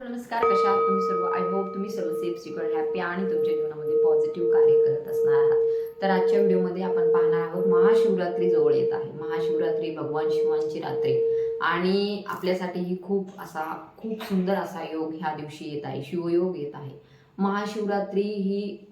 नमस्कार कशा आहात तुम्ही सर्व? आय होप तुम्ही सर्व सेफ सिक्युअर हॅपी आणि तुमच्या जीवनामध्ये पॉझिटिव्ह कार्य करत असणार आहात. तर आजच्या व्हिडिओमध्ये आपण पाहणार आहोत महाशिवरात्री जवळ येत आहे. महाशिवरात्री भगवान शिवांची रात्री. आणि आपल्यासाठी ही खूप असा खूप सुंदर असा योग ह्या दिवशी येत आहे. शिवयोग येत आहे. महाशिवरात्री ही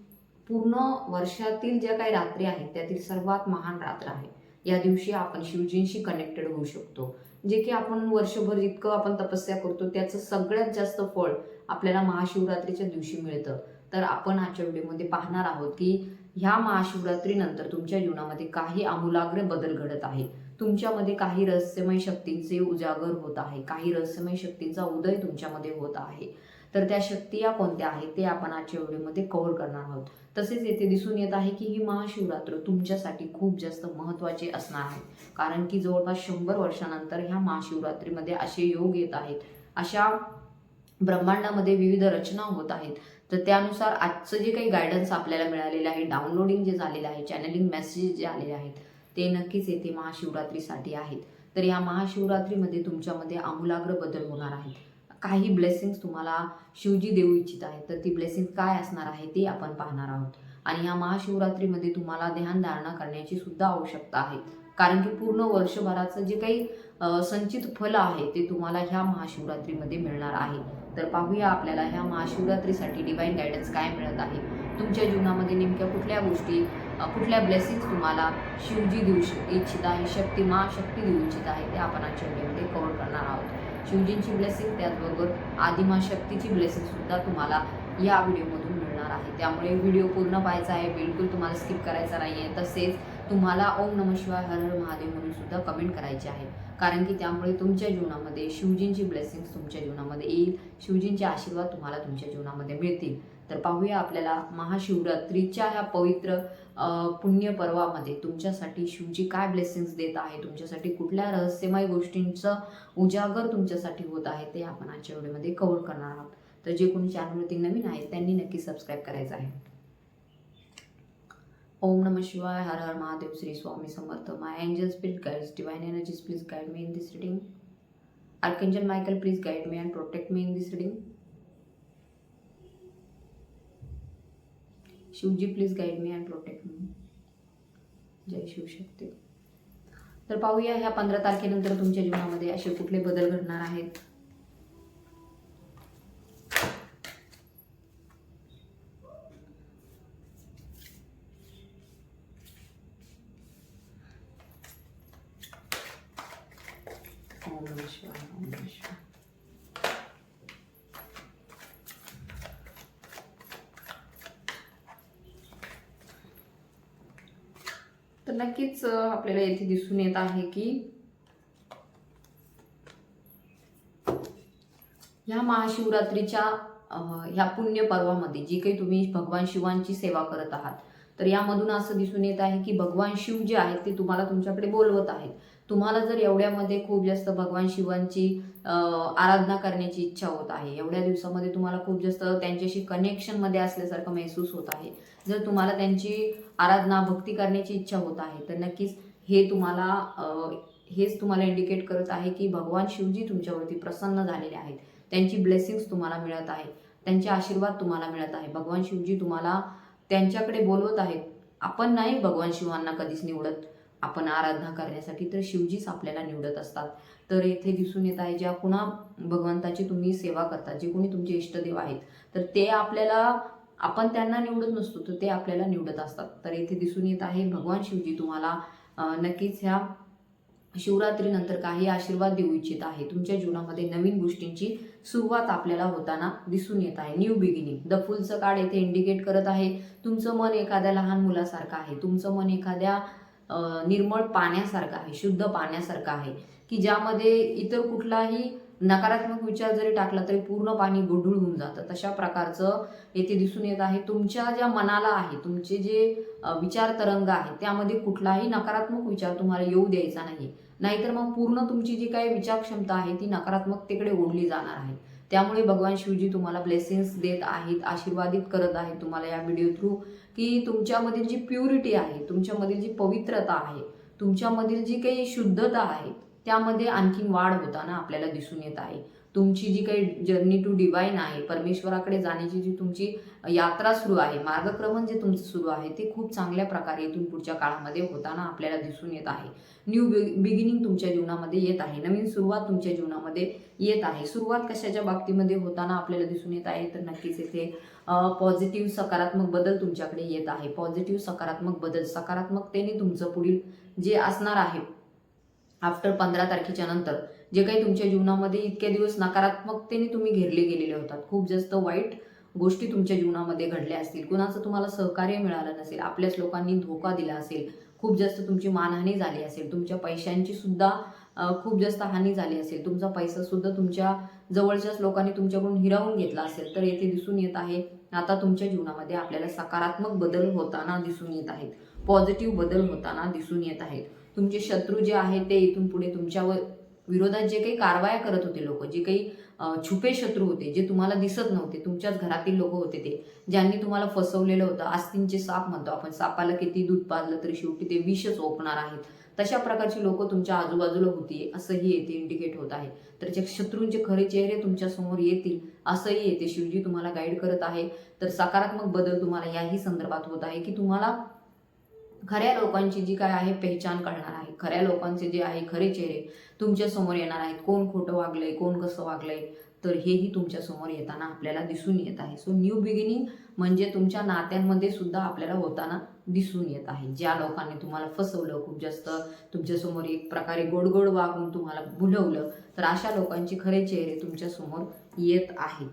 पूर्ण वर्षातील ज्या काही रात्री आहेत त्यातील सर्वात महान रात्र आहे. या दिवशी आपण शिवजींशी कनेक्टेड होऊ शकतो. जे की आपण वर्षभर जितकं आपण तपस्या करतो त्याचं सगळ्यात जास्त फळ आपल्याला महाशिवरात्रीच्या दिवशी मिळतं. तर आपण आजच्या व्हिडिओमध्ये पाहणार आहोत की ह्या महाशिवरात्रीनंतर तुमच्या जीवनामध्ये काही आमूलाग्र बदल घडत आहे तुमच्यामध्ये काही रहस्यमय शक्तींचे उजागर होत आहे. काही रहस्यमय शक्तींचा उदय तुमच्यामध्ये होत आहे. तर त्या शक्ती या कोणत्या आहेत? ते आपण आजच्या व्हिडिओमध्ये कव्हर करणार आहोत. तसेच येथे दिसून येत आहे की ही महाशिवरात्र तुमच्यासाठी खूप जास्त महत्त्वाचे असणार आहे. कारण की जवळपास शंभर वर्षानंतर ह्या महाशिवरात्रीमध्ये असे योग येत आहेत. अशा ब्रह्मांडामध्ये विविध रचना होत आहेत. तर त्यानुसार आजचं जे काही गायडन्स आपल्याला मिळालेलं आहे डाउनलोडिंग जे झालेलं आहे चॅनलिंग मेसेजेस जे आलेले आहेत ते नक्कीच येथे महाशिवरात्रीसाठी आहेत. तर या महाशिवरात्रीमध्ये तुमच्यामध्ये आमूलाग्र बदल होणार आहेत. काही ब्लेसिंग्स तुम्हाला शिवजी देऊ इच्छित आहेत. तर ती ब्लेसिंग काय असणार आहे ते आपण पाहणार आहोत. आणि या महाशिवरात्रीमध्ये तुम्हाला ध्यानधारणा करण्याची सुद्धा आवश्यकता आहे. कारण की पूर्ण वर्षभराचं जे काही संचित फल आहे ते तुम्हाला ह्या महाशिवरात्रीमध्ये मिळणार आहे. तर पाहूया आपल्याला ह्या महाशिवरात्रीसाठी डिवाईन गायडन्स काय मिळत आहे. तुमच्या जीवनामध्ये नेमक्या कुठल्या गोष्टी कुठल्या ब्लेसिंग्स तुम्हाला शिवजी देऊ श- इच्छित आहे शक्ती महाशक्ती देऊ इच्छित आहे ते आपण आजच्या व्हिडिओमध्ये कव्हर करणार आहोत. शिवजींची ब्लेसिंग त्याचबरोबर आदिमा शक्तीची ब्लेसिंगसुद्धा तुम्हाला या व्हिडिओमधून मिळणार आहे. त्यामुळे व्हिडिओ पूर्ण पाहायचा आहे बिलकुल तुम्हाला स्किप करायचा नाही आहे तसेच तुम्हाला ओम नम शिवाय हर हर महादेव म्हणून सुद्धा कमेंट करायचे आहे. कारण की त्यामुळे तुमच्या जीवनामध्ये शिवजींची ब्लेसिंग्स तुमच्या जीवनामध्ये येईल. शिवजींचे आशीर्वाद तुम्हाला तुमच्या जीवनामध्ये मिळतील. तर पाहूया आपल्याला महाशिवरात्रीच्या ह्या पवित्र पुण्य पर्वामध्ये तुमच्यासाठी शिवजी काय ब्लेसिंग्स देत आहे? तुमच्यासाठी कुठल्या रहस्यमय गोष्टींचं उजागर तुमच्यासाठी होत आहे ते आपण आजच्या व्हिडिओमध्ये कव्हर करणार आहोत. तर जे कोणी चॅनलवरती नवीन आहेत त्यांनी नक्की सबस्क्राईब करायचं आहे. ओम नम शिवाय हर हर Mahadev Shri Swami Samarth. My angel spirit guides divine energies please guide me in this reading archangel Michael please guide me and protect me in this reading Shivji please guide me and protect me जय शिवशक्ती. तर पाहूया ह्या पंधरा तारखेनंतर तुमच्या जीवनामध्ये असे कुठले बदल घडणार आहेत ओम नमः शिवाय ओम नमः शिवाय तर नक्कीच आपल्याला येथे दिसून येत आहे की ह्या महाशिवरात्रीच्या ह्या पुण्य पर्वामध्ये जी काही तुम्ही भगवान शिवांची सेवा करत आहात तर यामधून असं दिसून येत आहे की भगवान शिव जे आहेत ते तुम्हाला तुमच्याकडे बोलवत आहेत. तुम्हाला जर एवढ्यामध्ये खूप जास्त भगवान शिवांची आराधना करण्याची इच्छा होत आहे एवढ्या दिवसामध्ये तुम्हाला खूप जास्त त्यांच्याशी कनेक्शनमध्ये असल्यासारखं महसूस होत आहे. जर तुम्हाला त्यांची आराधना भक्ती करण्याची इच्छा होत आहे तर नक्कीच हे तुम्हाला हेच तुम्हाला इंडिकेट करत आहे की भगवान शिवजी तुमच्यावरती प्रसन्न झालेले आहेत. त्यांची ब्लेसिंग्स तुम्हाला मिळत आहे त्यांचे आशीर्वाद तुम्हाला मिळत आहे भगवान शिवजी तुम्हाला त्यांच्याकडे बोलवत आहेत. आपण नाही भगवान शिवांना कधीच निवडत. आपण आराधना करण्यासाठी तर शिवजीच आपल्याला निवडत असतात. तर येथे दिसून येत आहे ज्या कुणा भगवंताची तुम्ही सेवा करता जे कोणी तुमचे इष्टदेव आहेत तर ते आपल्याला आपण त्यांना निवडत नसतो तर ते आपल्याला निवडत असतात. तर येथे दिसून येत आहे भगवान शिवजी तुम्हाला नक्कीच ह्या शिवरात्रीनंतर काही आशीर्वाद देऊ इच्छित आहे. तुमच्या जीवनामध्ये नवीन गोष्टींची सुरुवात आपल्याला होताना दिसून येत आहे. न्यू बिगिनिंग द फुलचं कार्ड येथे इंडिकेट करत आहे. तुमचं मन एखाद्या लहान मुलासारखं आहे. तुमचं मन एखाद्या निर्मळ पाण्यासारखं आहे शुद्ध पाण्यासारखं आहे की ज्यामध्ये इतर कुठलाही नकारात्मक विचार जरी टाकला तरी पूर्ण पाणी गोंधळ होऊन जातं. तशा प्रकारचं येथे दिसून येत आहे. तुमच्या ज्या मनाला आहे तुमचे जे विचार तरंग आहे त्यामध्ये कुठलाही नकारात्मक विचार तुम्हाला येऊ द्यायचा नाही. नाहीतर मग पूर्ण तुमची जी काही विचार क्षमता आहे ती नकारात्मकतेकडे ओढली जाणार आहे. त्यामुळे भगवान शिवजी तुम्हाला ब्लेसिंग्स देत आहेत आशीर्वादित करत आहेत तुम्हाला या व्हिडिओ थ्रू की तुमच्यामधील जी प्युरिटी आहे तुमच्यामधील जी पवित्रता आहे तुमच्यामधील जी काही शुद्धता आहे त्यामध्ये आणखी वाढ होताना आपल्याला दिसून येत आहे. तुमची जी काही जर्नी टू डिवाईन आहे परमेश्वराकडे जाण्याची जी तुमची यात्रा सुरू आहे मार्गक्रमण जे तुमचं सुरू आहे ते खूप चांगल्या प्रकारे इथून पुढच्या काळामध्ये होताना आपल्याला दिसून येत आहे. न्यू बिगिनिंग तुमच्या जीवनामध्ये येत आहे. नवीन सुरुवात तुमच्या जीवनामध्ये येत आहे. सुरुवात कशाच्या बाबतीमध्ये होताना आपल्याला दिसून येत आहे तर नक्कीच इथे पॉझिटिव्ह सकारात्मक बदल तुमच्याकडे येत आहे. पॉझिटिव्ह सकारात्मक बदल सकारात्मकतेने तुमचं पुढील जे असणार आहे आफ्टर पंधरा तारखेच्या नंतर जे काही तुमच्या जीवनामध्ये इतके दिवस नकारात्मकतेने तुम्ही घेरले गेलेले होतात. खूप जास्त वाईट गोष्टी तुमच्या जीवनामध्ये घडल्या असतील. कुणाचं तुम्हाला सहकार्य मिळालं नसेल आपल्याच लोकांनी धोका दिला असेल खूप जास्त तुमची मानहानी झाली असेल तुमच्या पैशांची सुद्धा खूप जास्त हानी झाली असेल तुमचा पैसा सुद्धा तुमच्या जवळच्याच लोकांनी तुमच्याकडून हिरावून घेतला असेल तर येथे दिसून येत आहे आता तुमच्या जीवनामध्ये आपल्याला सकारात्मक बदल होताना दिसून येत आहेत. पॉझिटिव्ह बदल होताना दिसून येत आहेत. तुमचे शत्रू जे आहेत ते इथून पुढे तुमच्यावर विरोधात जे काही कारवाया करत होते लोक जे काही छुपे शत्रू होते जे तुम्हाला दिसत नव्हते तुमच्याच घरातील लोक होते ते ज्यांनी तुम्हाला फसवलेलं होतं आस्तींचे साप म्हणतो आपण सापाला किती दूध पाजलं तरी शेवटी ते विषच ओपणार आहेत. तशा प्रकारची लोक तुमच्या आजूबाजूला होती असंही येते इंडिकेट होत आहे. तर जे शत्रूंचे खरे चेहरे तुमच्यासमोर येतील असंही येते शिवजी तुम्हाला गाईड करत आहे. तर सकारात्मक बदल तुम्हाला याही संदर्भात होत आहे की तुम्हाला खऱ्या लोकांची जी काय आहे पहचान कळणार आहे. खऱ्या लोकांचे जे आहे खरे चेहरे तुमच्यासमोर येणार आहेत. कोण खोटं वागलंय कोण कसं वागलंय तर हेही तुमच्यासमोर येताना आपल्याला दिसून येत आहे. सो न्यू बिगिनिंग म्हणजे तुमच्या नात्यांमध्ये सुद्धा आपल्याला होताना दिसून येत आहे. ज्या लोकांनी तुम्हाला फसवलं खूप जास्त तुमच्यासमोर एक प्रकारे गोड गोड वागून तुम्हाला भुलवलं तर अशा लोकांचे खरे चेहरे तुमच्यासमोर येत आहेत.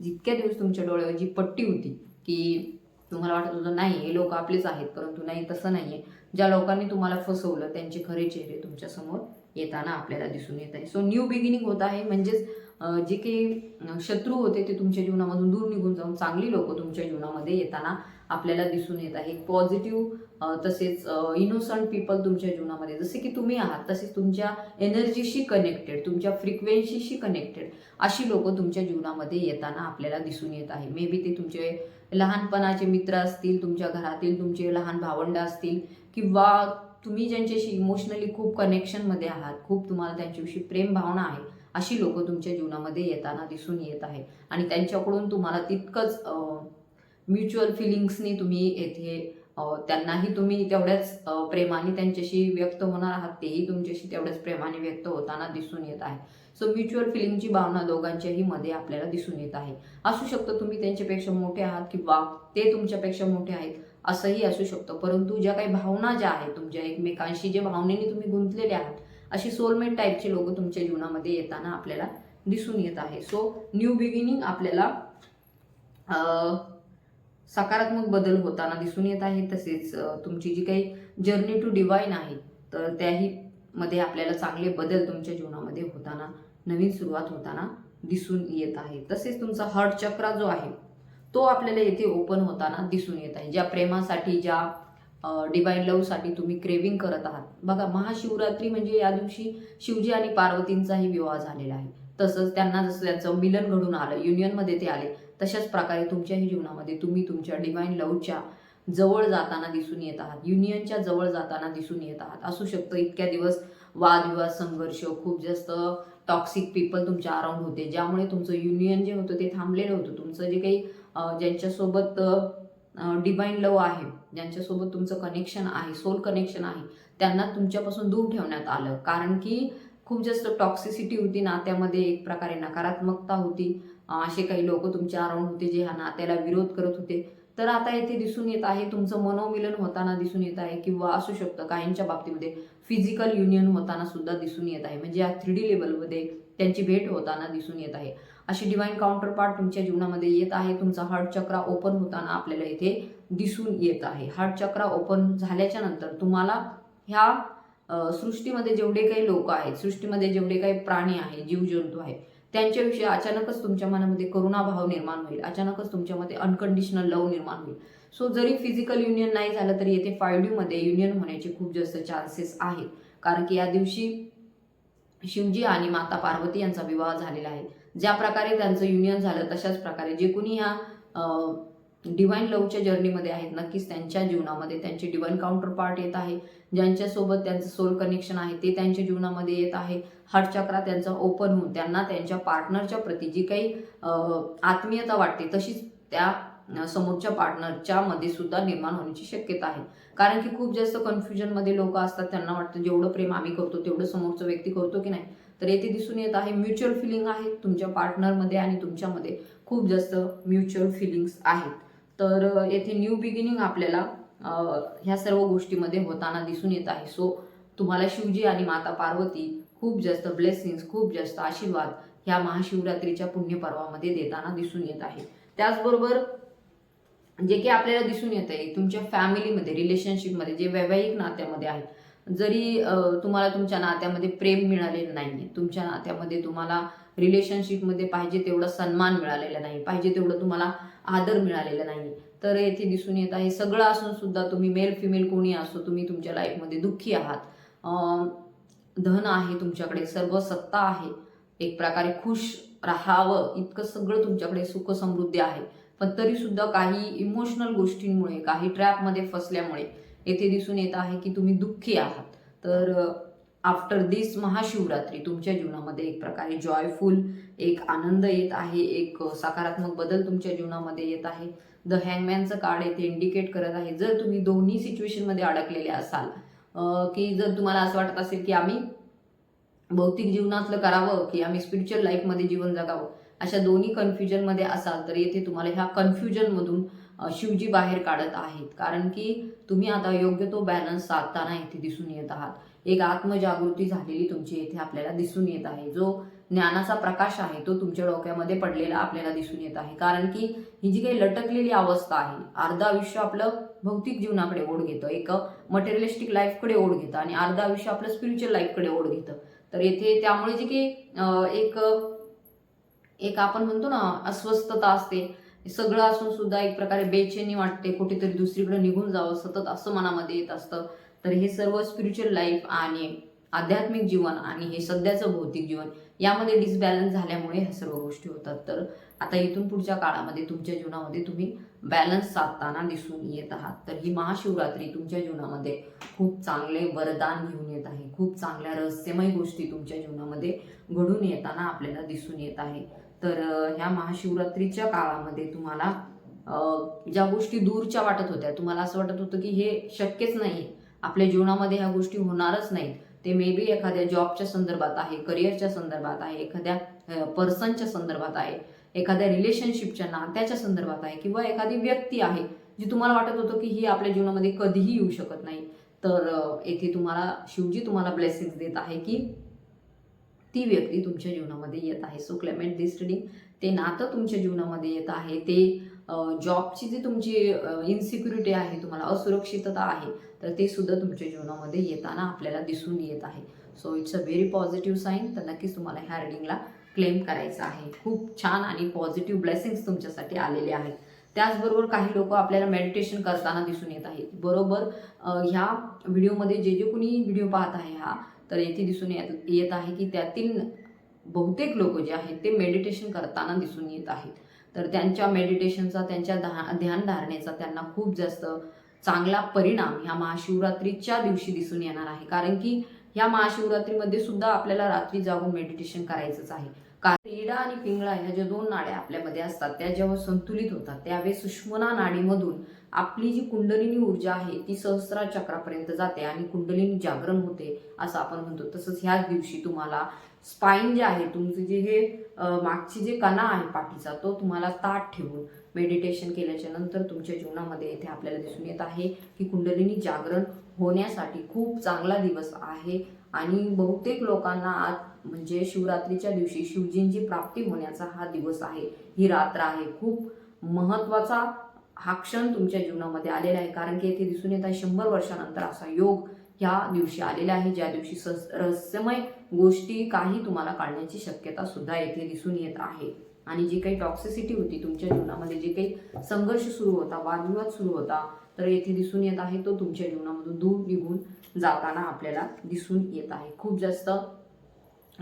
जितक्या दिवस तुमच्या डोळ्यावर जी पट्टी होती की तुम्हाला वाटत होतं नाही हे लोक आपलेच आहेत परंतु नाही तसं नाही आहे ज्या लोकांनी तुम्हाला फसवलं त्यांचे खरे चेहरे तुमच्यासमोर येताना आपल्याला दिसून येत आहे. सो न्यू बिगिनिंग होत आहे. म्हणजेच जे काही शत्रू होते ते तुमच्या जीवनामधून दूर निघून जाऊन चांगली लोक तुमच्या जीवनामध्ये येताना आपल्याला दिसून येत आहे. पॉझिटिव्ह तसेच इनोसंट पीपल तुमच्या जीवनामध्ये. जसे की तुम्ही आहात तसेच तुमच्या एनर्जीशी कनेक्टेड तुमच्या फ्रिक्वेन्सीशी कनेक्टेड अशी लोक तुमच्या जीवनामध्ये येताना आपल्याला दिसून येत आहे. मे बी ते तुमचे लहानपणाचे मित्र असतील तुमच्या घरातील तुमचे लहान भावंड असतील किंवा तुम्ही ज्यांच्याशी इमोशनली खूप कनेक्शनमध्ये आहात खूप तुम्हाला त्यांच्याविषयी प्रेम भावना आहे अशी लोक तुमच्या जीवनामध्ये येताना दिसून येत आहे आणि त्यांच्याकडून तुम्हाला तितकंच म्युच्युअल फिलिंग्सनी तुम्ही येथे त्यांनाही तुम्ही तेवढ्याच प्रेमाने त्यांच्याशी व्यक्त होणार आहात तेही तुमच्याशी तेवढ्याच प्रेमाने व्यक्त होताना दिसून येत आहे. सो म्युच्युअल फिलिंगची भावना दोघांच्याही मध्ये आपल्याला दिसून येत आहे. असू शकतं तुम्ही त्यांच्यापेक्षा मोठे आहात किंवा ते तुमच्यापेक्षा मोठे आहेत असंही असू शकतं. परंतु ज्या काही भावना ज्या आहेत तुमच्या एकमेकांशी जे भावनेने तुम्ही गुंतलेले आहात अशी सोलमेट टाईपची लोक तुमच्या जीवनामध्ये येताना आपल्याला दिसून येत आहे. सो न्यू बिगिनिंग आपल्याला सकारात्मक बदल होताना दिसून येत आहे. तसेच तुमची जी काही जर्नी टू डिवाईन आहे तर त्याही मध्ये आपल्याला चांगले बदल तुमच्या जीवनामध्ये होताना नवीन सुरुवात होताना दिसून येत आहे. तसेच तुमचा हार्ट चक्रा जो आहे तो आपल्याला येथे ओपन होताना दिसून येत आहे. ज्या प्रेमासाठी ज्या डिवाईन लवसाठी तुम्ही क्रेविंग करत आहात. बघा महाशिवरात्री म्हणजे या दिवशी शिवजी आणि पार्वतींचाही विवाह झालेला आहे. तसंच त्यांना जसं त्यांचं मिलन घडून आलं युनियनमध्ये ते आले तशाच प्रकारे तुमच्याही जीवनामध्ये तुम्ही तुमच्या डिवाईन लवच्या जवळ जाताना दिसून येत आहात. युनियनच्या जवळ जाताना दिसून येत आहात. असू शकतं इतक्या दिवस वादविवाद संघर्ष खूप जास्त टॉक्सिक पीपल तुमच्या अराउंड होते ज्यामुळे तुमचं युनियन जे होतं ते थांबलेलं होतं. तुमचं जे काही ज्यांच्यासोबत डिवाईन लव आहे ज्यांच्यासोबत तुमचं कनेक्शन आहे सोल कनेक्शन आहे त्यांना तुमच्यापासून दूर ठेवण्यात आलं. कारण की खूप जास्त टॉक्सिसिटी होती नात्यामध्ये एक प्रकारे नकारात्मकता होती. असे काही लोक तुमच्या अराउंड होते जे ह्या नात्याला विरोध करत होते. तर आता येथे दिसून येत आहे तुमचं मनोमिलन होताना दिसून येत आहे किंवा असू शकतं काहींच्या बाबतीमध्ये फिजिकल युनियन होताना सुद्धा दिसून येत आहे. म्हणजे या थ्री डी लेवलमध्ये त्यांची भेट होताना दिसून येत आहे. अशी डिवाईन काउंटर पार्ट तुमच्या जीवनामध्ये येत आहे. तुमचा हार्ट चक्रा ओपन होताना आपल्याला इथे दिसून येत आहे. हार्ट चक्रा ओपन झाल्याच्यानंतर तुम्हाला ह्या सृष्टीमध्ये जेवढे काही लोक आहेत सृष्टीमध्ये जेवढे काही प्राणी आहेत जीवजंतू आहेत त्यांच्याविषयी अचानकच तुमच्या मनामध्ये करुणाभाव निर्माण होईल. अचानकच तुमच्यामध्ये अनकंडिशनल लव निर्माण होईल. सो जरी फिजिकल युनियन नाही झालं तरी येथे फायमध्ये युनियन होण्याचे खूप जास्त चान्सेस आहेत. कारण की या दिवशी शिवजी आणि माता पार्वती यांचा विवाह झालेला आहे. ज्या प्रकारे त्यांचं युनियन झालं तशाच प्रकारे. जे कोणी ह्या डिवाईन लवच्या जर्नीमध्ये आहेत नक्कीच त्यांच्या जीवनामध्ये त्यांचे डिवाईन काउंटर पार्ट येत आहे. ज्यांच्यासोबत त्यांचं सोल कनेक्शन आहे ते त्यांच्या जीवनामध्ये येत आहे. हार्ट चक्रा त्यांचा ओपन होऊन त्यांना त्यांच्या पार्टनरच्या प्रती जी काही आत्मीयता वाटते तशीच त्या समोरच्या पार्टनरच्या मध्ये सुद्धा निर्माण होण्याची शक्यता आहे. कारण की खूप जास्त कन्फ्युजनमध्ये लोक असतात त्यांना वाटतं जेवढं प्रेम आम्ही करतो तेवढं समोरचा व्यक्ती करतो की नाही? तर येथे दिसून येत आहे म्युच्युअल फिलिंग आहे तुमच्या पार्टनरमध्ये आणि तुमच्यामध्ये खूप जास्त म्युच्युअल फिलिंग्स आहेत. तर येथे न्यू बिगिनिंग आपल्याला ह्या सर्व गोष्टीमध्ये होताना दिसून येत आहे. सो तुम्हाला शिवजी आणि माता पार्वती खूप जास्त ब्लेसिंग्स खूप जास्त आशीर्वाद ह्या महाशिवरात्रीच्या पुण्यपर्वामध्ये देताना दिसून येत आहे. त्याचबरोबर जे की आपल्याला दिसून येत आहे तुमच्या फॅमिलीमध्ये रिलेशनशिपमध्ये जे वैवाहिक नात्यामध्ये आहे जरी तुम्हाला तुमच्या नात्यामध्ये प्रेम मिळालेलं नाही आहे तुमच्या नात्यामध्ये तुम्हाला रिलेशनशिपमध्ये पाहिजे तेवढा सन्मान मिळालेला नाही पाहिजे तेवढं तुम्हाला आदर मिळालेला नाही तर येथे दिसून येत आहे. सगळं असून सुद्धा तुम्ही मेल फिमेल कोणी असो तुम्ही तुमच्या लाईफमध्ये दुःखी आहात. धन आहे तुमच्याकडे सर्व सत्ता आहे. एक प्रकारे खुश राहावं इतकं सगळं तुमच्याकडे सुख समृद्धी आहे. पण तरी सुद्धा काही इमोशनल गोष्टींमुळे काही ट्रॅपमध्ये फसल्यामुळे येथे दिसून येत आहे की तुम्ही दुःखी आहात. तर आफ्टर दिस महाशिवरात्री तुमच्या जीवनामध्ये एक प्रकारे जॉयफुल एक आनंद येत आहे एक सकारात्मक बदल तुमच्या जीवनामध्ये येत आहे. द हँगमॅनचं कार्ड येथे इंडिकेट करत आहे. जर तुम्ही दोन्ही सिच्युएशनमध्ये अडकलेले असाल की जर तुम्हाला असं वाटत असेल की आम्ही भौतिक जीवनातलं करावं की आम्ही स्पिरिच्युअल लाईफमध्ये जीवन जगावं अशा दोन्ही कन्फ्युजनमध्ये असाल तर येथे तुम्हाला ह्या कन्फ्युजनमधून शिवजी बाहेर काढत आहेत. कारण की तुम्ही आता योग्य तो बॅलन्स साधताना येथे दिसून येत आहात. एक आत्मजागृती झालेली तुमची येथे आपल्याला दिसून येत आहे. जो ज्ञानाचा प्रकाश आहे तो तुमच्या डोक्यामध्ये पडलेला आपल्याला दिसून येत आहे. कारण की ही जी काही लटकलेली अवस्था आहे अर्ध आयुष्य आपलं भौतिक जीवनाकडे ओढ घेतं. एक मटेरियलिस्टिक लाईफकडे ओढ घेतं आणि अर्ध आयुष्य आपलं स्पिरिच्युअल लाईफकडे ओढ घेतं. तर येथे त्यामुळे जे काही एक एक आपण म्हणतो ना अस्वस्थता असते. सगळं असून सुद्धा एक प्रकारे बेचैनी वाटते कुठेतरी दुसरीकडे निघून जावं सतत असं मनामध्ये येत असतं. तर हे सर्व स्पिरिच्युअल लाईफ आणि आध्यात्मिक जीवन आणि हे सध्याचं भौतिक जीवन यामध्ये डिसबॅलन्स झाल्यामुळे ह्या सर्व गोष्टी होतात. तर आता इथून पुढच्या काळामध्ये तुमच्या जीवनामध्ये तुम्ही बॅलन्स साधताना दिसून येत आहात. तर ही महाशिवरात्री तुमच्या जीवनामध्ये खूप चांगले वरदान घेऊन येत आहे. खूप चांगल्या रहस्यमय गोष्टी तुमच्या जीवनामध्ये घडून येताना आपल्याला दिसून येत आहे. तर ह्या महाशिवरात्रीच्या काळामध्ये तुम्हाला ज्या गोष्टी दूरच्या वाटत होत्या तुम्हाला असं वाटत होतं की हे शक्यच नाही आपल्या जीवनामध्ये ह्या गोष्टी होणारच नाहीत. ते मे बी एखाद्या जॉबच्या संदर्भात आहे करिअरच्या संदर्भात आहे एखाद्या पर्सनच्या संदर्भात आहे एखाद्या रिलेशनशिपच्या नात्याच्या संदर्भात आहे किंवा एखादी व्यक्ती आहे जी तुम्हाला वाटत होतं की ही आपल्या जीवनामध्ये कधीही येऊ शकत नाही. तर येथे तुम्हाला शिवजी तुम्हाला ब्लेसिंग्स देत आहे की ती व्यक्ती तुमच्या जीवनामध्ये येत आहे. सो क्लेमेंट दिस रिडिंग ते नातं तुमच्या जीवनामध्ये येत आहे. ते जॉबची जी तुमची इन्सिक्युरिटी आहे तुम्हाला असुरक्षितता आहे तर ते सुद्धा तुमच्या जीवनामध्ये येताना आपल्याला दिसून येत आहे. So it's a very positive sign तर नक्कीच तुम्हाला ह्या रिडिंगला क्लेम करायचं आहे. खूप छान आणि पॉझिटिव्ह ब्लेसिंग्स तुमच्यासाठी आलेले आहेत. त्याचबरोबर काही लोक आपल्याला मेडिटेशन करताना दिसून येत आहेत. बरोबर ह्या व्हिडिओमध्ये जे जे कोणी व्हिडिओ पाहत आहे हा तर येथे दिसून येत येत आहे की त्यातील बहुतेक लोक जे आहेत ते मेडिटेशन करताना दिसून येत आहेत. तर त्यांच्या मेडिटेशनचा त्यांच्या धा ध्यानधारणेचा त्यांना खूप जास्त चांगला परिणाम ह्या महाशिवरात्रीच्या दिवशी दिसून येणार आहे. कारण की ह्या महाशिवरात्रीमध्ये सुद्धा आपल्याला रात्री जागून मेडिटेशन करायचंच आहे. कारण इडा आणि पिंगळा ह्या ज्या दोन नाड्या आपल्यामध्ये असतात त्या जेव्हा संतुलित होतात त्यावेळेस सुषमना नाडीमधून आपली जी कुंडलिनी ऊर्जा आहे ती सहस्रा चक्रापर्यंत जाते आणि कुंडलिनी जागरण होते असं आपण म्हणतो. तसंच ह्याच दिवशी तुम्हाला स्पाईन जे आहे तुमचं जे हे मागची जे कणा आहे पाठीचा तो तुम्हाला ताट ठेवून मेडिटेशन केल्याच्यानंतर तुमच्या जीवनामध्ये इथे आपल्याला दिसून येत आहे की कुंडलिनी जागरण होण्यासाठी खूप चांगला दिवस आहे आणि बहुतेक लोकांना आज म्हणजे शिवरात्रीच्या दिवशी शिवजींची प्राप्ती होण्याचा हा दिवस आहे. ही रात्र आहे. खूप महत्त्वाचा हा क्षण तुमच्या जीवनामध्ये आलेला आहे. कारण की येथे दिसून येत आहे शंभर वर्षानंतर असा योग ह्या दिवशी आलेला आहे. ज्या दिवशी सस- रहस्यमय गोष्टी काही तुम्हाला काढण्याची शक्यता सुद्धा येथे दिसून येत आहे. आणि जी काही टॉक्सिसिटी होती तुमच्या जीवनामध्ये जे काही संघर्ष सुरू होता वादविवाद सुरू होता तर येथे दिसून येत आहे तो तुमच्या जीवनामधून दूर निघून जाताना आपल्याला दिसून येत आहे. खूप जास्त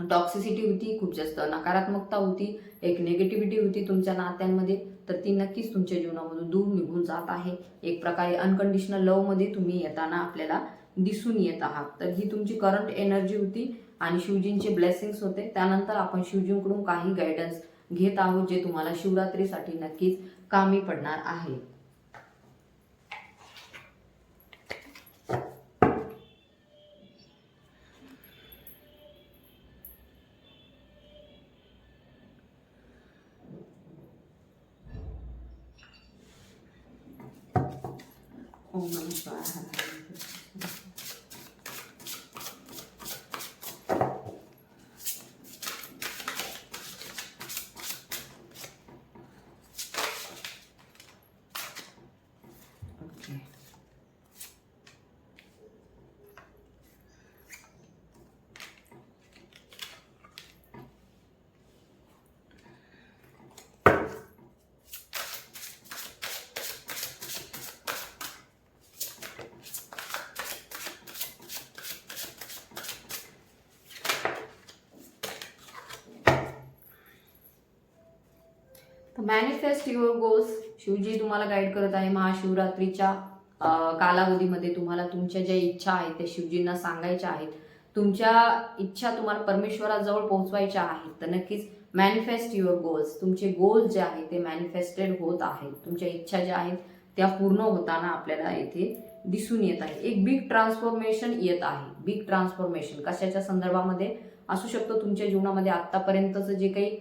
टॉक्सिसिटी होती खूप जास्त नकारात्मकता होती एक निगेटिव्हिटी होती तुमच्या नात्यांमध्ये. तर ती नक्कीच तुमच्या जीवनामधून दूर निघून जात आहे. एक प्रकारे अनकंडिशनल लवमध्ये तुम्ही येताना आपल्याला दिसून येत आहात. तर ही तुमची करंट एनर्जी होती आणि शिवजींचे ब्लेसिंग्स होते. त्यानंतर आपण शिवजींकडून काही गायडन्स घेत आहोत जे तुम्हाला शिवरात्रीसाठी नक्कीच कामी पडणार आहे. ओम नमः शिवाय. मॅनिफेस्ट युअर गोल्स शिवजी तुम्हाला गाईड करत आहे. महाशिवरात्रीच्या कालावधीमध्ये तुम्हाला तुमच्या ज्या इच्छा आहेत त्या शिवजींना सांगायच्या आहेत. तुमच्या इच्छा तुम्हाला परमेश्वराजवळ पोहोचवायच्या आहेत. तर नक्कीच मॅनिफेस्ट युअर गोल्स तुमचे गोल्स जे आहेत ते मॅनिफेस्टेड होत आहेत. तुमच्या इच्छा ज्या आहेत त्या पूर्ण होताना आपल्याला येथे दिसून येत आहे एक बिग ट्रान्सफॉर्मेशन येत आहे. बिग ट्रान्सफॉर्मेशन कशाच्या संदर्भामध्ये असू शकतो? तुमच्या जीवनामध्ये आत्तापर्यंतचं जे काही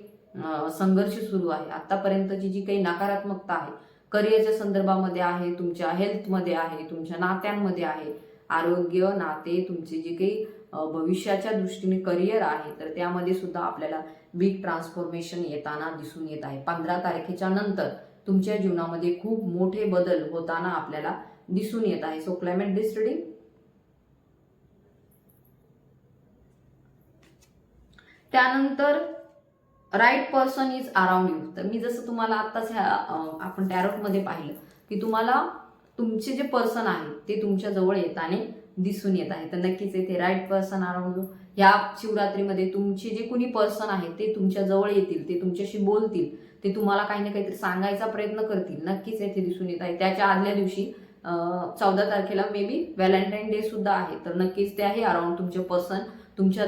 संघर्ष सुरू आहे. आतापर्यंतची जी काही नकारात्मकता आहे करिअरच्या संदर्भामध्ये आहे तुमच्या हेल्थमध्ये आहे तुमच्या नात्यांमध्ये आहे आरोग्य नाते तुमचे जे काही भविष्याच्या दृष्टीने करिअर आहे तर त्यामध्ये सुद्धा आपल्याला बिग ट्रान्सफॉर्मेशन येताना दिसून येत आहे. पंधरा तारखेच्या नंतर तुमच्या जीवनामध्ये खूप मोठे बदल होताना आपल्याला दिसून येत आहे. सो क्लायमेट दिस रिडिंग त्यानंतर right person is around you तर मी जसं तुम्हाला आत्ताच ह्या आपण टॅरोटमध्ये पाहिलं की तुम्हाला तुमचे जे पर्सन आहे ते तुमच्या जवळ येताना दिसून येत आहे. तर नक्कीच येते राईट पर्सन अराउंड यू ह्या शिवरात्रीमध्ये तुमचे जे कोणी पर्सन आहेत ते तुमच्या जवळ येतील ते तुमच्याशी बोलतील ते तुम्हाला काही ना काहीतरी सांगायचा प्रयत्न करतील. नक्कीच येथे दिसून येत आहे. त्याच्या आदल्या दिवशी चौदा तारखेला मे बी व्हॅलेंटाईन डे सुद्धा आहे. तर नक्कीच ते आहे अराउंड तुमचे पर्सन तुमच्या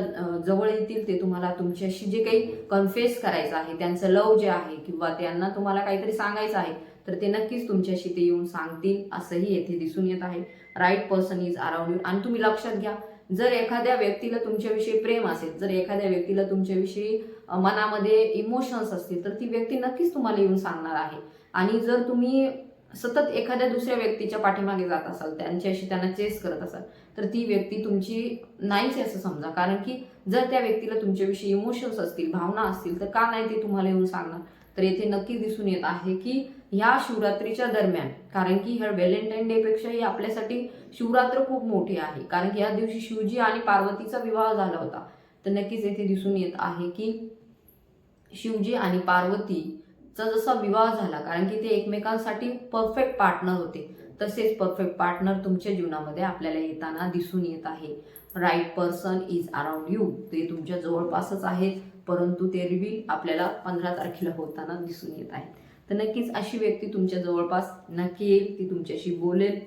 जवळ येतील ते तुम्हाला तुमच्याशी जे काही कन्फेस करायचं आहे त्यांचं लव जे आहे किंवा त्यांना तुम्हाला काहीतरी सांगायचं आहे तर ते नक्कीच तुमच्याशी ते येऊन सांगतील असंही येथे दिसून येत आहे. Right person is around you आणि तुम्ही लक्षात घ्या जर एखाद्या व्यक्तीला तुमच्याविषयी प्रेम असेल जर एखाद्या व्यक्तीला तुमच्याविषयी मनामध्ये इमोशन्स असतील तर ती व्यक्ती नक्कीच तुम्हाला येऊन सांगणार आहे. आणि जर तुम्ही सतत एखाद्या दुसऱ्या व्यक्तीच्या पाठीमागे जात असाल त्यांच्याशी त्यांना चेस करत असाल तर ती व्यक्ती तुमची नाहीच असं समजा. कारण की जर त्या व्यक्तीला तुमच्याविषयी इमोशन्स असतील भावना असतील तर का नाही ते तुम्हाला येऊन सांगणार? तर येथे नक्की दिसून येत आहे की ह्या शिवरात्रीच्या दरम्यान कारण की ह्या व्हॅलेंटाईन डेपेक्षाही आपल्यासाठी शिवरात्र खूप मोठी आहे. कारण की या दिवशी शिवजी आणि पार्वतीचा विवाह झाला होता. तर नक्कीच येथे दिसून येत आहे की शिवजी आणि पार्वतीचा जसा विवाह झाला कारण की ते एकमेकांसाठी परफेक्ट पार्टनर होते. तसेच परफेक्ट पार्टनर तुमच्या जीवनामध्ये आपल्याला येताना दिसून येत आहे. Right person is around you ते तुमच्या जवळपासच आहेत परंतु ते रिव्हील आपल्याला पंधरा तारखेला होताना दिसून येत आहे तर नक्कीच अशी व्यक्ती तुमच्या जवळपास नक्की येईल ती तुमच्याशी बोलेल.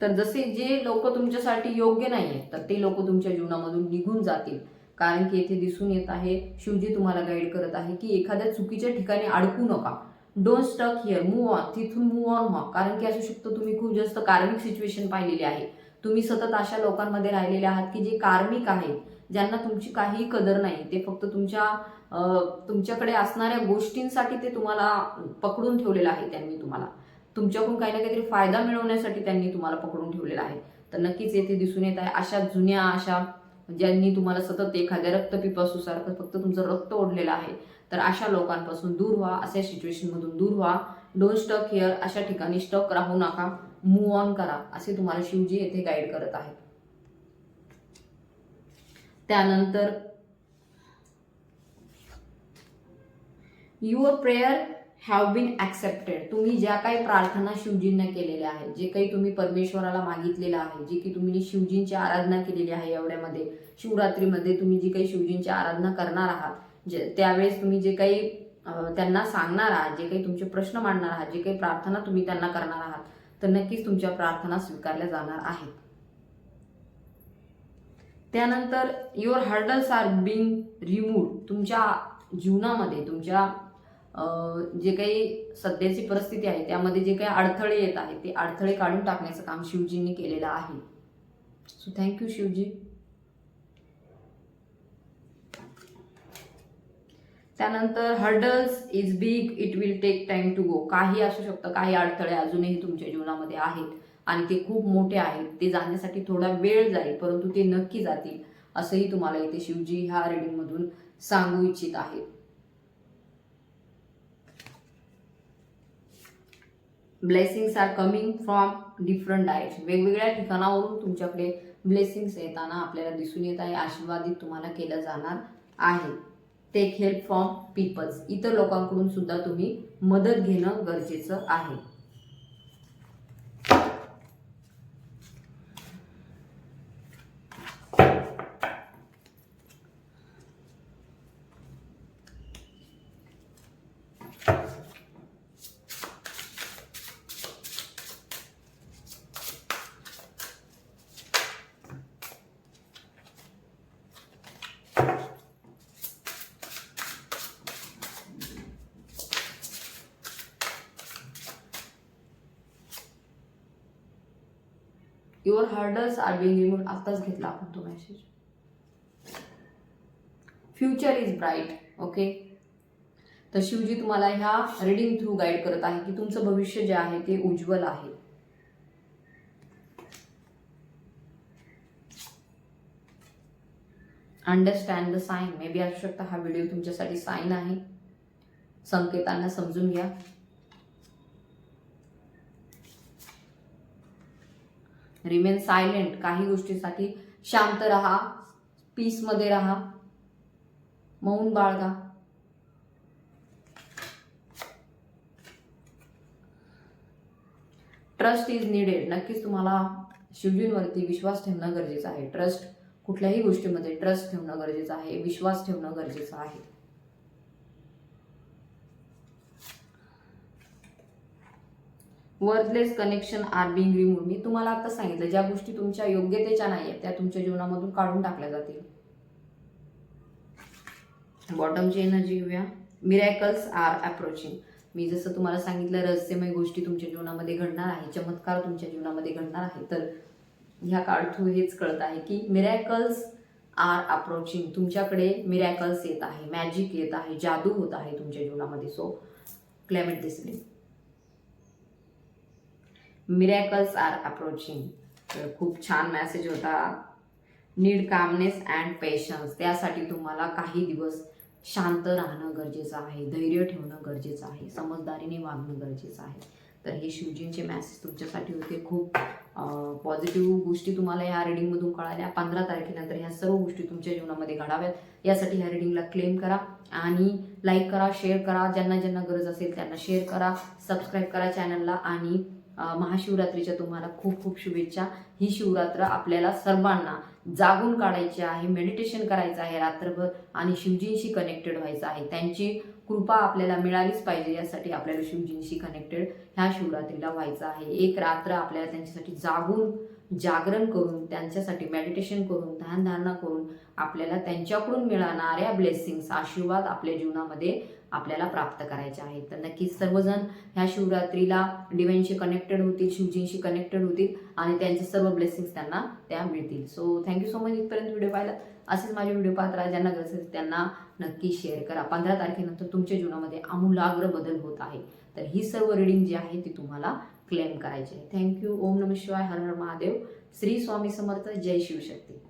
तर जसे जे लोक तुमच्यासाठी योग्य नाही आहेत तर ते लोक तुमच्या जीवनामधून निघून जातील. कारण की येथे दिसून येत आहे शिवजी तुम्हाला गाईड करत आहे की एखाद्या चुकीच्या ठिकाणी अडकू नका. Don't stuck here move on तिथून मूव ऑन व्हा. कारण की असू शकतो तुम्ही खूप जास्त कार्मिक सिच्युएशन पाहिलेली आहे. तुम्ही सतत अशा लोकांमध्ये राहिलेले आहात की जे कार्मिक आहेत ज्यांना तुमची काहीही कदर नाही. ते फक्त तुमच्या तुमच्याकडे असणाऱ्या गोष्टींसाठी ते तुम्हाला पकडून ठेवलेलं आहे त्यांनी तुम्हाला. तुमच्याकडून काही ना काहीतरी फायदा मिळवण्यासाठी त्यांनी तुम्हाला पकडून ठेवलेला आहे. तर नक्कीच येथे दिसून येत आहे अशा जुन्या अशा ज्यांनी तुम्हाला सतत एखाद्या रक्तपिपासूसारखं फक्त तुमचं रक्त ओढलेलं आहे. तर अशा लोकांपासून दूर व्हा अशा सिच्युएशनमधून दूर व्हा. डोंट स्टक हिअर अशा ठिकाणी स्टक राहू नका. मूव ऑन करा असे तुम्हाला शिवजी येथे गाईड करत आहेत. त्यानंतर your prayer have been accepted तुम्ही ज्या काही प्रार्थना शिवजींना केलेल्या आहेत जे काही तुम्ही परमेश्वराला मागितलेलं आहे जे की तुम्ही शिवजींची आराधना केलेली आहे एवढ्यामध्ये शिवरात्रीमध्ये तुम्ही जी काही शिवजींची आराधना करणार आहात जे त्यावेळेस तुम्ही जे काही त्यांना सांगणार आहात जे काही तुमचे प्रश्न मांडणार आहात जे काही प्रार्थना तुम्ही त्यांना करणार आहात तर नक्कीच तुमच्या प्रार्थना स्वीकारल्या जाणार आहेत. त्यानंतर your hurdles are being remove तुमच्या जीवनामध्ये तुमच्या जे काही सध्याची परिस्थिती आहे त्यामध्ये जे काही अडथळे येत आहेत ते अडथळे काढून टाकण्याचं काम शिवजींनी केलेलं आहे. So thank you Shivji. त्यानंतर hurdles is big it will take time to go काही असू शकतं काही अडथळे अजूनही तुमच्या जीवनामध्ये आहेत आणि ते खूप मोठे आहेत. ते जाण्यासाठी थोडा वेळ जाईल परंतु ते नक्की जातील असंही तुम्हाला इथे शिवजी ह्या रिडिंगमधून सांगू इच्छित आहेत. Blessings are coming from different direction वेगवेगळ्या ठिकाणावरून तुमच्याकडे ब्लेसिंग्स येताना आपल्याला दिसून येत आहे आशीर्वादित तुम्हाला केलं जाणार आहे. टेक हेल्प फ्रॉम पीपल्स इतर लोकांकडून सुद्धा तुम्ही मदत घेणं गरजेचं आहे. Your hurdles are being remove आत्ताच घेतला आपण तो message future is bright okay तर शिवजी तुम्हाला ह्या रीडिंग थ्रू गाईड करत आहे की तुमचं भविष्य जे आहे ते उज्ज्वल आहे. Understand the sign may be असू शकता हा व्हिडिओ तुमच्यासाठी साईन आहे. संकेतांना समजून घ्या. रिमेन सायलेंट काही गोष्टीसाठी शांत राहा. पीसमध्ये राहा. मौन बाळगा. ट्रस्ट इज निडेड नक्कीच तुम्हाला शिवजींवरती विश्वास ठेवणं गरजेचं आहे. ट्रस्ट कुठल्याही गोष्टीमध्ये ट्रस्ट ठेवणं गरजेचं आहे. विश्वास ठेवणं गरजेचं आहे. Worthless connection are being remove मी तुम्हाला आता सांगितलं ज्या गोष्टी तुमच्या योग्यतेच्या नाही आहेत त्या तुमच्या जीवनामधून काढून टाकल्या जातील. बॉटमची एनर्जी घेऊया. मिरॅकल्स आर अप्रोचिंग मी जसं तुम्हाला सांगितलं रहस्यमय गोष्टी तुमच्या जीवनामध्ये घडणार आहे चमत्कार तुमच्या जीवनामध्ये घडणार आहे. तर ह्या कार्ड थ्रू हेच कळत आहे की मिरॅकल्स आर अप्रोचिंग तुमच्याकडे मिरॅकल्स येत आहे मॅजिक येत आहे जादू होत आहे तुमच्या जीवनामध्ये. सो क्लायमेट दिसली मिरॅकल्स आर अप्रोचिंग तर खूप छान मेसेज होता. नीड कामनेस अँड पेशन्स त्यासाठी तुम्हाला काही दिवस शांत राहणं गरजेचं आहे. धैर्य ठेवणं गरजेचं आहे. समजदारीने वागणं गरजेचं आहे. तर हे शिवजींचे मॅसेज तुमच्यासाठी होते. खूप पॉझिटिव्ह गोष्टी तुम्हाला या रिडिंगमधून कळाल्या. पंधरा तारखेनंतर ह्या सर्व गोष्टी तुमच्या जीवनामध्ये घडाव्यात. यासाठी ह्या रिडिंगला क्लेम करा आणि लाईक करा शेअर करा. ज्यांना ज्यांना गरज असेल त्यांना शेअर करा. सबस्क्राईब करा चॅनलला आणि महाशिवरात्रीच्या तुम्हाला खूप खूप शुभेच्छा. ही शिवरात्र आपल्याला सर्वांना जागून काढायची आहे मेडिटेशन करायचं आहे रात्रभर आणि शिवजींशी कनेक्टेड व्हायचं आहे. त्यांची कृपा आपल्याला मिळालीच पाहिजे यासाठी आपल्याला शिवजींशी कनेक्टेड ह्या शिवरात्रीला व्हायचं आहे. एक रात्र आपल्याला त्यांच्यासाठी जागून जागरण करून त्यांच्यासाठी मेडिटेशन करून ध्यानधारणा करून आपल्याला त्यांच्याकडून मिळणाऱ्या ब्लेसिंग्स आशीर्वाद आपल्या जीवनामध्ये आपल्याला प्राप्त करायचे आहेत. तर नक्कीच सर्वजण ह्या शिवरात्रीला डिवाईनशी कनेक्टेड होतील शिवजींशी कनेक्टेड होतील आणि त्यांचे सर्व ब्लेसिंग्स त्यांना त्या मिळतील. So thank you so much इथपर्यंत व्हिडिओ पाहिला. असेच माझे व्हिडिओ पाहत राहा. ज्यांना गरज असेल त्यांना नक्की शेअर करा. पंधरा तारखेनंतर तुमच्या जीवनामध्ये आमूलाग्र बदल होत आहे. तर ही सर्व रिडिंग जी आहे ती तुम्हाला क्लेम करायची आहे. थँक्यू ओम नम शिवाय. हर हर महादेव. श्री स्वामी समर्थ. जय शिवशक्ती.